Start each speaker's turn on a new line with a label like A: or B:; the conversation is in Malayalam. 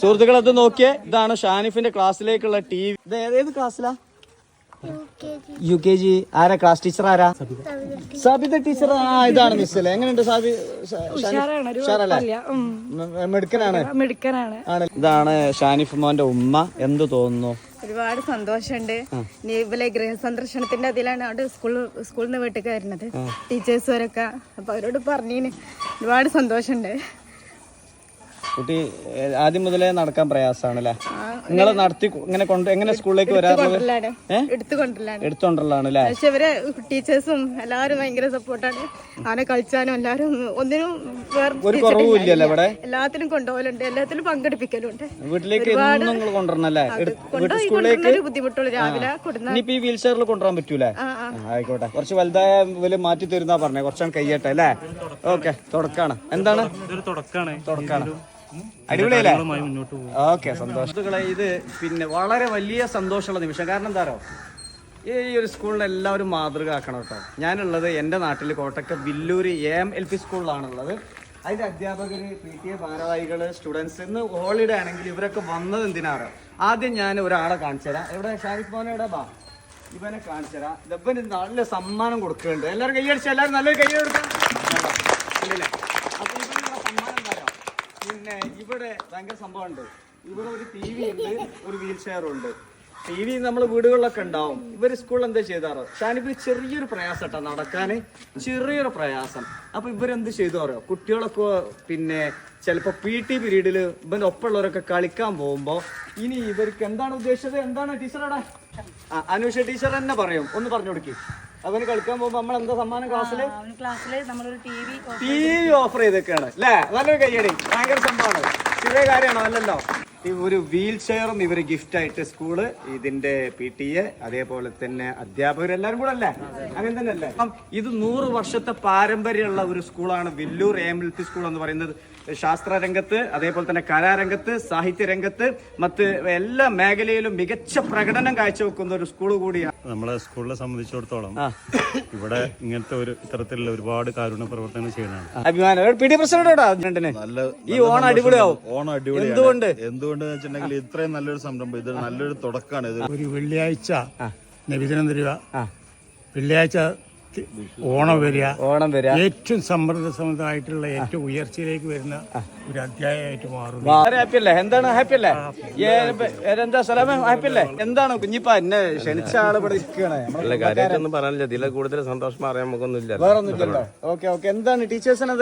A: സുഹൃത്തുക്കൾ അത് നോക്കിയേ ഇതാണ് ഷാനിഫിന്റെ ക്ലാസ്സിലേക്കുള്ള ടി വി. ഇത് ഏതേത് ക്ലാസ്സിലാ? U K G. ആരാ? ക്ലാസ് ടീച്ചർ ആരാ? സാബിത ടീച്ചർ. ആ ഇതാണ് മിസ് അല്ലേ എങ്ങനെയുണ്ട് സാബി മിടുക്കനാണ്. ഇതാണ് ഷാനിഫ് മോന്റെ ഉമ്മ. എന്ത് തോന്നുന്നു?
B: ഒരുപാട് സന്തോഷമുണ്ട്. ഇനി ഇവലെ ഗൃഹസന്ദർശനത്തിന്റെ അതിലാണ് അവിടെ സ്കൂൾ സ്കൂളിൽ നിന്ന് വീട്ടിൽ വരുന്നത് ടീച്ചേഴ്സുകാരൊക്കെ അപ്പൊ അവരോട് പറഞ്ഞീന്. ഒരുപാട് സന്തോഷമുണ്ട്.
A: കുട്ടി ആദ്യം മുതലേ നടക്കാൻ പ്രയാസമാണല്ലേ? നിങ്ങൾ നടത്തി ഇങ്ങനെ കൊണ്ട് എങ്ങനെ സ്കൂളിലേക്ക് വരാറുള്ളത്
B: കൊണ്ടല്ലാണ്
A: ഏ?
B: എടുത്തു കൊണ്ടല്ലാണ്
A: അല്ലേ?
B: പക്ഷെ ഇവരെ ടീച്ചേഴ്സും എല്ലാവരും ഭയങ്കര സപ്പോർട്ടാണ്. അവനെ കളിച്ചാനും എല്ലാവരും ഒന്നിനും വേറെ
A: ഒരു കുറവും ഇല്ലല്ലോ ഇവിടെ?
B: എല്ലാത്തിനും കൊണ്ടുപോകലുണ്ട്. എല്ലാത്തിലും പങ്കെടുപ്പിക്കലുണ്ട്.
A: വീട്ടിലേക്ക് നിങ്ങൾ കൊണ്ടുവരണല്ലേ സ്കൂളിലേക്ക്
B: ബുദ്ധിമുട്ടുള്ള. രാവിലെ
A: ഇനിയിപ്പോ ഈ വീൽ ചെയറിൽ കൊണ്ടുവരാൻ പറ്റൂലേ?
B: ആ ആ.
A: ആ, ആയിക്കോട്ടെ. കുറച്ച് വലുതായ വില മാറ്റി തരുന്ന പറഞ്ഞേ. കുറച്ചാണ് കയ്യട്ടെ അല്ലേ? ഓക്കെ തുടക്കാണ്. എന്താണ്?
C: ഇതൊരു തുടക്കാണ്.
A: തുടക്കാണ്. അടിപൊളിയല്ലേ?
C: മായി മുന്നോട്ട് പോകും.
A: ഓക്കെ സന്തോഷം. ഇത് പിന്നെ വളരെ വലിയ സന്തോഷമുള്ള നിമിഷം. കാരണം എന്താണോ ഈ ഒരു സ്കൂളിൽ എല്ലാവരും മാതൃക ആക്കണം കേട്ടോ. ഞാനുള്ളത് എന്റെ നാട്ടിൽ കോട്ടക്ക ബില്ലൂരി എ എം എൽ പി സ്കൂളിലാണുള്ളത്. അതിന്റെ അധ്യാപകർ പി ടി എ ഭാരവാഹികൾ സ്റ്റുഡൻസ് ഇന്ന് ഹോളിഡേ ആണെങ്കിൽ ഇവരൊക്കെ വന്നത് എന്തിനാറോ ആദ്യം ഞാൻ ഒരാളെ കാണിച്ചു തരാം. എവിടെ? ഷാരിഫ് മോനെ എവിടെ? ബാ. ഇവനെ കാണിച്ചു തരാം. ഇവന് നല്ല സമ്മാനം കൊടുക്കുന്നുണ്ട്. എല്ലാവരും കൈയടിച്ച്? എല്ലാവരും നല്ലൊരു കൈ കൊടുക്കാം ഇല്ലല്ലേ അപ്പൊ ഇവനുള്ള സമ്മാനം എന്താ പിന്നെ ഇവിടെ ഭയങ്കര സംഭവമുണ്ട്. ഇവിടെ ഒരു ടി വി ഉണ്ട് ഒരു വീൽ ചെയർ ഉണ്ട്. ടി വി നമ്മൾ വീടുകളിലൊക്കെ ഉണ്ടാവും. ഇവർ സ്കൂളിൽ എന്താ ചെയ്താറോ? ഷാനിബ് ചെറിയൊരു പ്രയാസം കേട്ടോ നടക്കാന്. ചെറിയൊരു പ്രയാസം. അപ്പൊ ഇവരെന്ത് ചെയ്തു പറയോ കുട്ടികളൊക്കെ പിന്നെ ചിലപ്പോ പി ടി പീരീഡിൽ ഇവന്റെ ഒപ്പമുള്ളവരൊക്കെ കളിക്കാൻ പോകുമ്പോ ഇനി ഇവർക്ക് എന്താണ് ഉദ്ദേശിച്ചത്? എന്താണ് ടീച്ചറോടെ അനുഷ ടീച്ചർ തന്നെ പറയും. ഒന്ന് പറഞ്ഞു കൊടുക്കി. അവന് കളിക്കാൻ പോകുമ്പോ നമ്മൾ എന്താ സമ്മാനം ക്ലാസ്സിൽ?
B: ക്ലാസ്സിൽ നമ്മളൊരു T V
A: T V offer ചെയ്തൊക്കെയാണ് അല്ലേ? നല്ലൊരു കയ്യടി. ഭയങ്കര സംഭവമാണ്. ചെറിയ കാര്യമാണോ? അല്ലല്ലോ. ഒരു വീൽ ചെയറും ഇവർ ഗിഫ്റ്റായിട്ട് സ്കൂൾ ഇതിന്റെ പി ടി എ അതേപോലെ തന്നെ അധ്യാപകർ എല്ലാവരും കൂടെ അല്ലേ? അങ്ങനെ തന്നെ അല്ലേ? അപ്പം ഇത് നൂറ് വർഷത്തെ പാരമ്പര്യമുള്ള ഒരു സ്കൂളാണ് Villoor A M L P school എന്ന് പറയുന്നത്. ശാസ്ത്ര രംഗത്ത് അതേപോലെ തന്നെ കലാരംഗത്ത് സാഹിത്യ രംഗത്ത് മറ്റ് എല്ലാ മേഖലയിലും മികച്ച പ്രകടനം കാഴ്ചവെക്കുന്ന ഒരു സ്കൂൾ കൂടിയാണ്.
C: നമ്മളെ സ്കൂളിനെ സംബന്ധിച്ചിടത്തോളം ഇവിടെ ഇങ്ങനത്തെ ഒരു ഇത്തരത്തിലുള്ള ഒരുപാട് കാരുണ്യ പ്രവർത്തനങ്ങൾ ചെയ്യുന്നതാണ്.
A: അഭിമാനം. പി ടി പ്രസിഡന്റ്
D: നല്ല
A: ഈ ഓണം അടിപൊളിയാവും.
D: ഓണം അടിപൊളി
A: എന്തുകൊണ്ട്?
D: എന്തുകൊണ്ട് വെച്ചിട്ടുണ്ടെങ്കിൽ ഇത്രയും നല്ലൊരു സംരംഭം ഇത് നല്ലൊരു തുടക്കമാണ് ഇത്
E: ഒരു വെള്ളിയാഴ്ച നബിദിനം തരിക. വെള്ളിയാഴ്ച ഓണം വരിക.
A: ഓണം വരിക.
E: ഏറ്റവും സമ്മർദ്ദ സമൃദ്ധമായിട്ടുള്ള ഏറ്റവും ഉയർച്ചയിലേക്ക് വരുന്ന ഒരു അധ്യായമായിട്ട് മാറുന്നു.
A: വളരെ ഹാപ്പി അല്ലേ? എന്താണ് ഹാപ്പി അല്ലേ? എന്താ സലാമ ഹാപ്പി അല്ലേ? എന്താണ്? കുഞ്ഞിപ്പ എന്നെ ക്ഷണിച്ച ആൾ ഇവിടെ
F: ഇരിക്കണേ കാര്യമായിട്ടൊന്നും പറയാനില്ല ഇതിലെ കൂടുതൽ സന്തോഷം അറിയാൻ നമുക്കൊന്നുമില്ല
A: വേറെ ഒന്നുമില്ലല്ലോ ഓക്കെ ഓക്കെ. എന്താണ്? ടീച്ചേഴ്സിന്